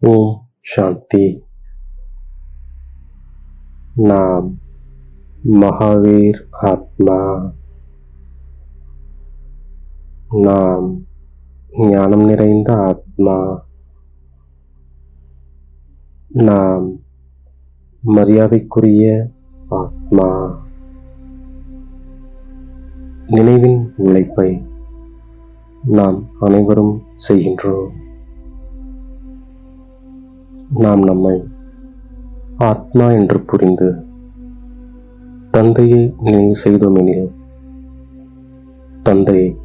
ஓம் சாந்தி. நாம் மகாவீர் ஆத்மா. நாம் ஞானம் நிறைந்த ஆத்மா. நாம் மரியாதைக்குரிய ஆத்மா. நினைவின் உழைப்பை நாம் அனைவரும் செய்கின்றோம். நாம் நம்மை ஆத்மா என்று புரிந்து தந்தையை நினைவு செய்தோமெனில் தந்தை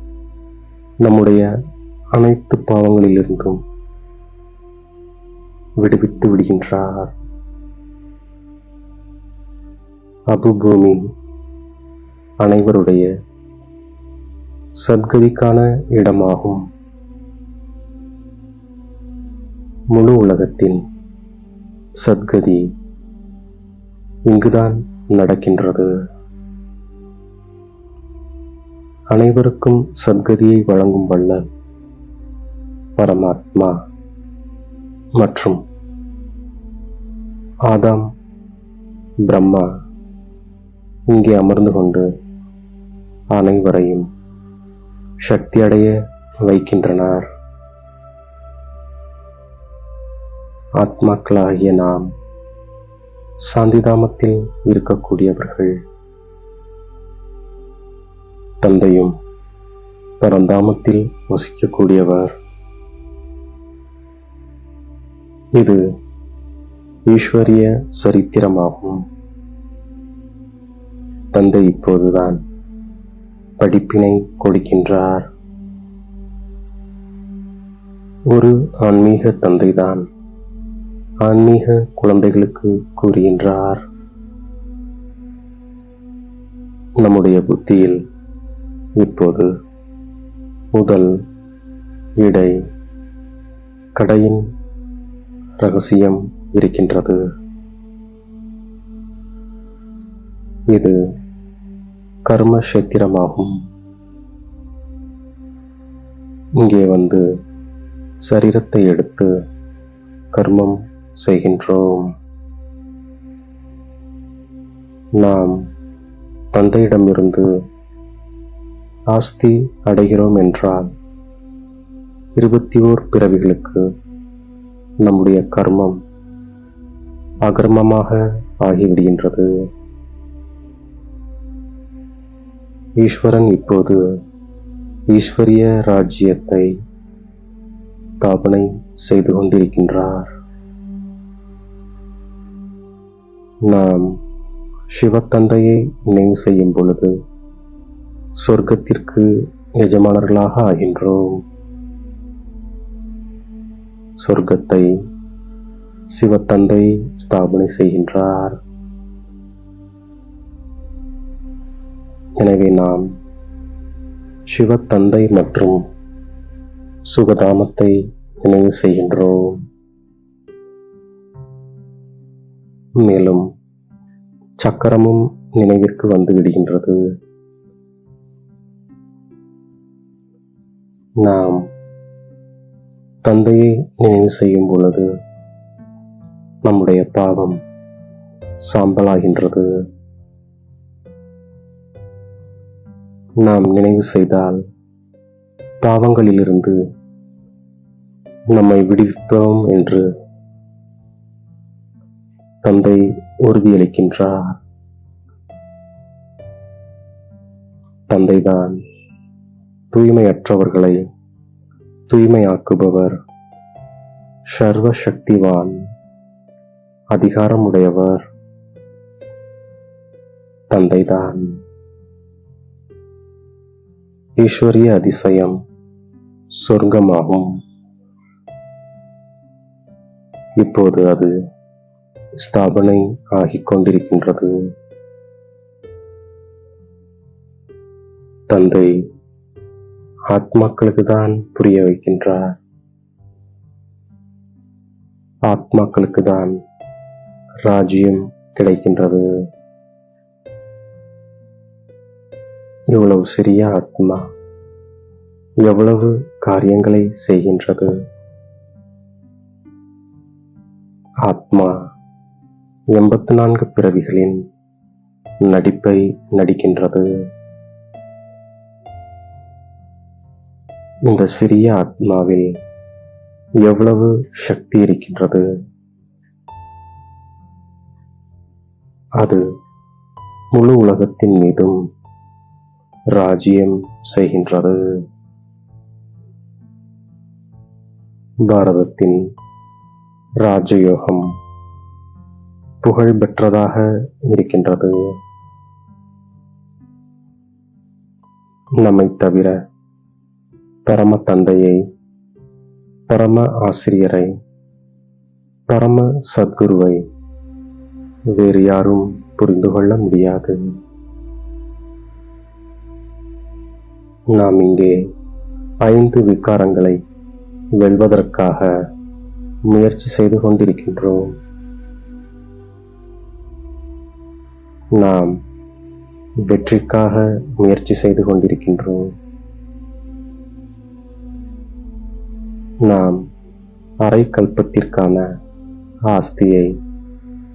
நம்முடைய அனைத்து பாவங்களிலிருந்தும் விடுவித்து விடுகின்றார். அபுபூமி அனைவருடைய சத்கதிக்கான இடமாகும் முழு உலகத்தின் சத்கதி இங்குதான் நடக்கின்றது. அனைவருக்கும் சத்கதியை வழங்கும் வல்ல பரமாத்மா மற்றும் ஆதாம் பிரம்மா இங்கே அமர்ந்து கொண்டு அனைவரையும் சக்தி அடைய வைக்கின்றனர். ஆத்மாக்களாகிய நாம் சாந்திதாமத்தில் இருக்கக்கூடியவர்கள். தந்தையும் பரந்தாமத்தில் வசிக்கக்கூடியவர். இது ஈஸ்வரிய சரித்திரமாகும். தந்தை இப்போதுதான் படிப்பினை கொடுக்கின்றார். ஒரு ஆன்மீக தந்தைதான். ஆன்மீக குழந்தைகளுக்கு கூறுகின்றார். நம்முடைய புத்தியில் இப்போது முதல் இடை கடையின் ரகசியம் இருக்கின்றது. இது கர்மக்ஷேத்திரமாகும். இங்கே வந்து சரீரத்தை எடுத்து கர்மம் செய்கின்றோம். நாம் தந்தையிடமிருந்து ஆஸ்தி அடைகிறோம் என்றால் இருபத்தி ஓர் பிறவிகளுக்கு நம்முடைய கர்மம் அகர்மமாக ஆகிவிடுகின்றது. ஈஸ்வரன் இப்போது ஈஸ்வரிய ராஜ்யத்தை ஸ்தாபனை செய்து கொண்டிருக்கின்றார். நாம் சிவத்தந்தையை நினைவு செய்யும் பொழுது சொர்க்கத்திற்கு எஜமானர்களாக ஆகின்றோம். சொர்க்கத்தை சிவத்தந்தை ஸ்தாபனை செய்கின்றார். எனவே நாம் சிவத்தந்தை மற்றும் சுகதாமத்தை நினைவு செய்கின்றோம். மேலும் சக்கரமும் நினைவிற்கு வந்து விடுகின்றது. நாம் தந்தையை நினைவு செய்யும் பொழுது நம்முடைய பாவம் சாம்பலாகின்றது. நாம் நினைவு செய்தால் பாவங்களிலிருந்து நம்மை விடுவிப்போம் என்று தந்தை உறுதியளிக்கின்றார். தந்தைதான் தூய்மையற்றவர்களை தூய்மையாக்குபவர் சர்வ சக்திவான் அதிகாரமுடையவர். தந்தைதான் ஈஸ்வரிய அதிசயம் சொர்க்கமாகும். இப்போது அது ஸ்தாபனை ஆகிக்கொண்டிருக்கின்றது. தந்தை ஆத்மாக்களுக்கு தான் புரிய வைக்கின்றார். ஆத்மாக்களுக்கு தான் ராஜ்யம் கிடைக்கின்றது. இவ்வளவு சிறிய ஆத்மா எவ்வளவு காரியங்களை செய்கின்றது? ஆத்மா எண்பத்தி நான்கு பிறவிகளின் நடிப்பை நடிக்கின்றது. இந்த சிறிய ஆத்மாவில் எவ்வளவு சக்தி இருக்கின்றது? அது முழு உலகத்தின் மீதும் ராஜ்யம் செய்கின்றது. பாரதத்தின் ராஜயோகம் புகழ் பெற்றதாக இருக்கின்றது. நம்மை தவிர பரம தந்தையை பரம ஆசிரியரை பரம சத்குருவை வேறு யாரும் புரிந்து கொள்ள முடியாது. நாம் இங்கே ஐந்து விகாரங்களை வெல்வதற்காக முயற்சி செய்து கொண்டிருக்கின்றோம். நாம் வெற்றிக்காக முயற்சி செய்து கொண்டிருக்கின்றோம். நாம் அரை கல்பத்திற்கான ஆஸ்தியை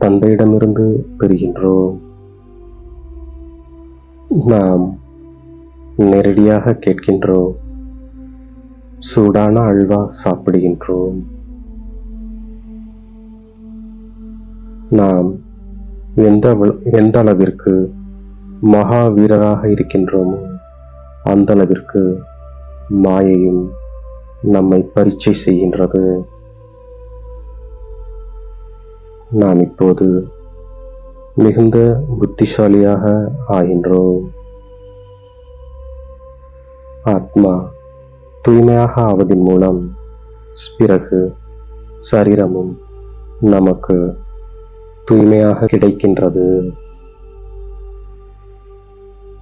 தந்தையிடமிருந்து பெறுகின்றோம். நாம் நேரடியாக கேட்கின்றோம் சூடான அல்வா சாப்பிடுகின்றோம். நாம் எந்த எந்த அளவிற்கு மகா வீரராக இருக்கின்றோமோ அந்த அளவிற்கு மாயையும் நம்மை பரீட்சை செய்கின்றது. நாம் இப்போது மிகுந்த புத்திசாலியாக ஆகின்றோம். ஆத்மா தூய்மையாக ஆவதின் மூலம் பிறகு சரீரமும் நமக்கு தூய்மையாக கிடைக்கின்றது.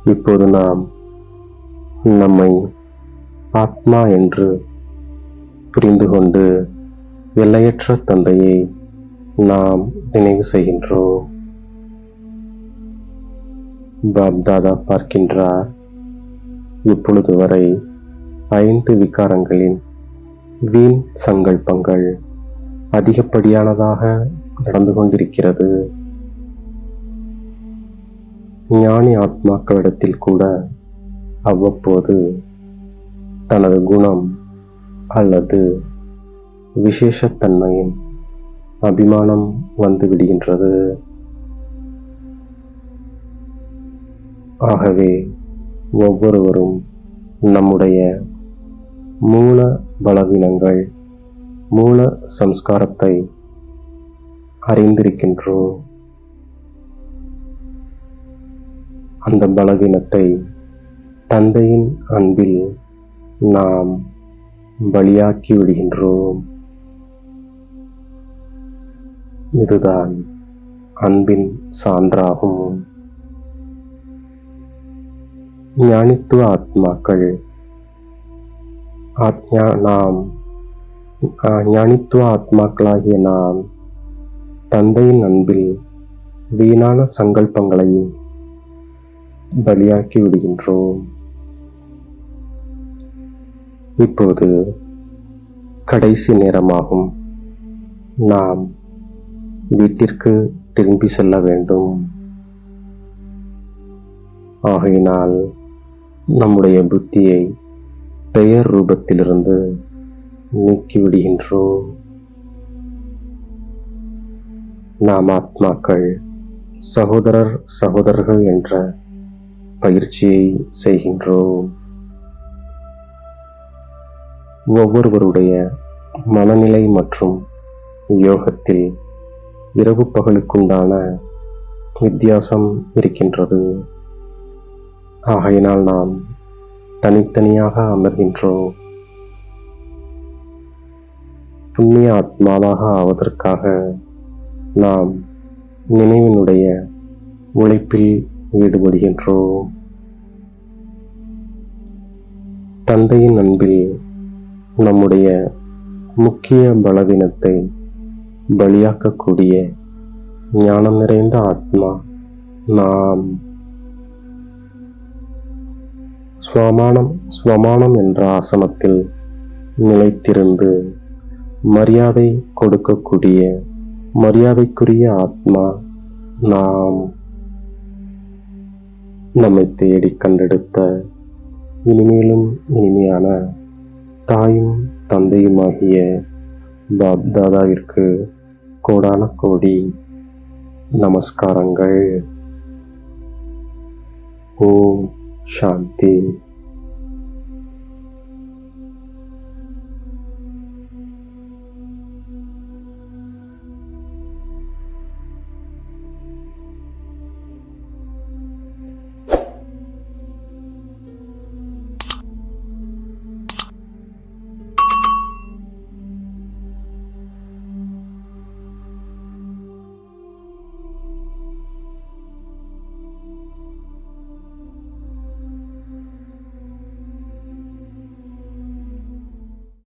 இப்போது நாம் நம்மை ஆத்மா என்று புரிந்து கொண்டு எல்லையற்ற தந்தையை நாம் நினைவு செய்கின்றோம். பாப்தாதா பார்க்கின்றார். இப்பொழுது வரை ஐந்து விகாரங்களின் வீண் சங்கல்பங்கள் அதிகப்படியானதாக நடந்து கொண்டிருக்கிறது. ஞானி ஆத்மாக்களிடத்தில் கூட அவ்வப்போது தனது குணம் அல்லது விசேஷத்தன்மையின் அபிமானம் வந்து விடுகின்றது. ஆகவே ஒவ்வொருவரும் நம்முடைய மூல பலவீனங்கள் மூல சம்ஸ்காரத்தை அறிந்திருக்கின்றோம். அந்த பலவீனத்தை தந்தையின் அன்பில் நாம் பலியாக்கி விடுகின்றோம். இதுதான் அன்பின் சான்றாகும். ஞானித்துவ ஆத்மாக்கள் ஆத்யா நாம் ஆஹ், ஞானித்துவ ஆத்மாக்களாகிய நாம் தந்தையின் அன்பில் வீணான சங்கல்பங்களையும் பலியாக்கி விடுகின்றோம். இப்போது கடைசி நேரமாகும். நாம் வீட்டிற்கு திரும்பி செல்ல வேண்டும். ஆகையினால் நம்முடைய புத்தியை பெயர் ரூபத்திலிருந்து நீக்கிவிடுகின்றோம். நாம் ஆத்மாக்கள் சகோதரர் சகோதரர்கள் என்ற பயிற்சியை செய்கின்றோம். ஒவ்வொருவருடைய மனநிலை மற்றும் யோகத்தில் இரவு பகலுக்குண்டான வித்தியாசம் இருக்கின்றது. ஆகையினால் நாம் தனித்தனியாக அமர்கின்றோம். புண்ணிய ஆத்மாவாக ஆவதற்காக நாம் நினைவினுடைய உழைப்பில் ஈடுபடுகின்றோம். தந்தையின் அன்பில் நம்முடைய முக்கிய பலவீனத்தை பலியாக்கக்கூடிய ஞானம் நிறைந்த ஆத்மா நாம். ஸ்வமானம் ஸ்வமானம் என்ற ஆசனத்தில் நிலைத்திருந்து மரியாதை கொடுக்கக்கூடிய மரியாதைக்குரிய ஆத்மா நாம் நம்மை தேடி கண்டெடுத்த இனிமேலும் இனிமையான தாயும் தந்தையுமாகிய பாப் தாதாவிற்கு கோடான கோடி நமஸ்காரங்கள். ஓம் சாந்தி.